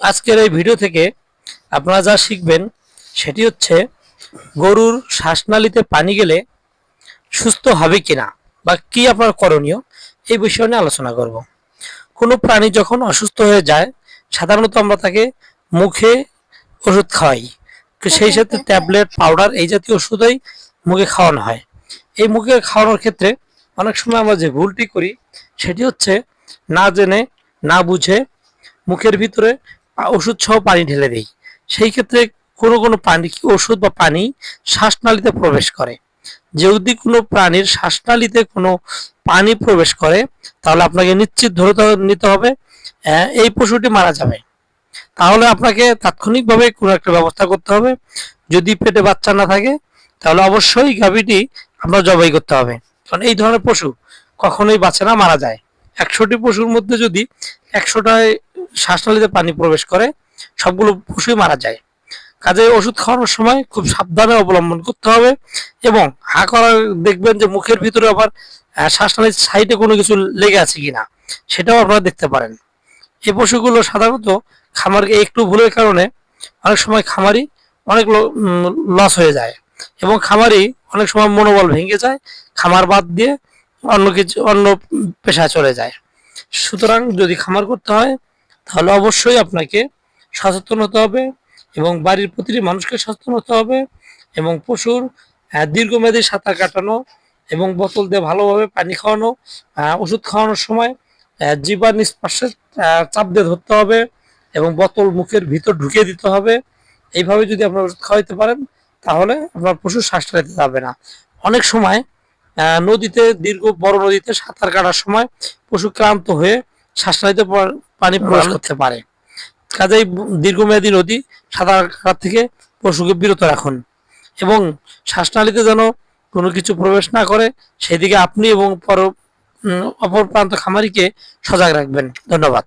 আজকের এই ভিডিও থেকে আপনারা যা শিখবেন সেটি হচ্ছে গরুর শ্বাসনালীতে পানি গেলে সুস্থ হবে কিনা বা কি আপনার করণীয় এই বিষয় নিয়ে আলোচনা করব। কোনো প্রাণী যখন অসুস্থ হয়ে যায় সাধারণত আমরা তাকে মুখে ওষুধ খাওয়াই। সেই সাথে ট্যাবলেট পাউডার এই জাতীয় ওষুধই মুখে খাওয়ানো হয়। এই মুখে খাওয়ানোর ক্ষেত্রে অনেক সময় আমরা যে ভুলটি করি সেটি হচ্ছে না জেনে না বুঝে মুখের ভিতরে ওষুধ সহ পানি ঢেলে দেই। সেই ক্ষেত্রে কোনো কোনো পানি ওষুধ বা পানি শ্বাসনালীতে প্রবেশ করে। যদি কোনো প্রাণীর শ্বাসনালীতে কোনো পানি প্রবেশ করে, তাহলে আপনাকে নিশ্চিত ধরে নিতে হবে এই পশুটি মারা যাবে। তাহলে আপনাকে তাৎক্ষণিকভাবে কোনো একটা ব্যবস্থা করতে হবে। যদি পেটে বাচ্চা না থাকে, তাহলে অবশ্যই গাভীটি আপনার জবাই করতে হবে। কারণ এই ধরনের পশু কখনোই বাঁচে না, মারা যায়। একশোটি পশুর মধ্যে যদি একশোটায় শ্বাসনালীতে পানি প্রবেশ করে, সবগুলো পশুই মারা যায়। কাজে ওষুধ খাওয়ানোর সময় খুব সাবধানে অবলম্বন করতে হবে এবং হা করার দেখবেন যে মুখের ভিতরে আবার শ্বাসনালীর সাইডে কোনো কিছু লেগে আছে কিনা, সেটাও আপনারা দেখতে পারেন। এই পশুগুলো সাধারণত খামারকে একটু ভুলের কারণে অনেক সময় খামারি অনেক লস হয়ে যায় এবং খামারি অনেক সময় মনোবল ভেঙে যায়। খামার বাদ দিয়ে অন্য কিছু অন্য পেশায় চলে যায়। সুতরাং যদি খামার করতে হয় তাহলে অবশ্যই আপনাকে সচেতন হতে হবে এবং বাড়ির প্রতিটি মানুষকে সচেতন হতে হবে এবং পশুর দীর্ঘমেয়াদী সাঁতার কাটানো এবং বোতল দিয়ে ভালোভাবে পানি খাওয়ানো ওষুধ খাওয়ানোর সময় আহ, জিহ্বার চাপ দিয়ে ধরতে হবে এবং বোতল মুখের ভিতর ঢুকিয়ে দিতে হবে। এইভাবে যদি আপনার ওষুধ খাওয়াইতে পারেন তাহলে আপনার পশু শ্বাস নিতে যাবে না। অনেক সময় নদীতে দীর্ঘ বড় নদীতে সাঁতার কাটার সময় পশু ক্লান্ত হয়ে শ্বাসনালীতে পানি প্রবেশ করতে পারে। কাজেই দীর্ঘমেয়াদী নদী সাঁতার কাটার থেকে পশুকে বিরত রাখুন এবং শ্বাসনালীতে যেন কোনো কিছু প্রবেশ না করে সেদিকে আপনি এবং পর অপর প্রান্ত খামারিকে সজাগ রাখবেন। ধন্যবাদ।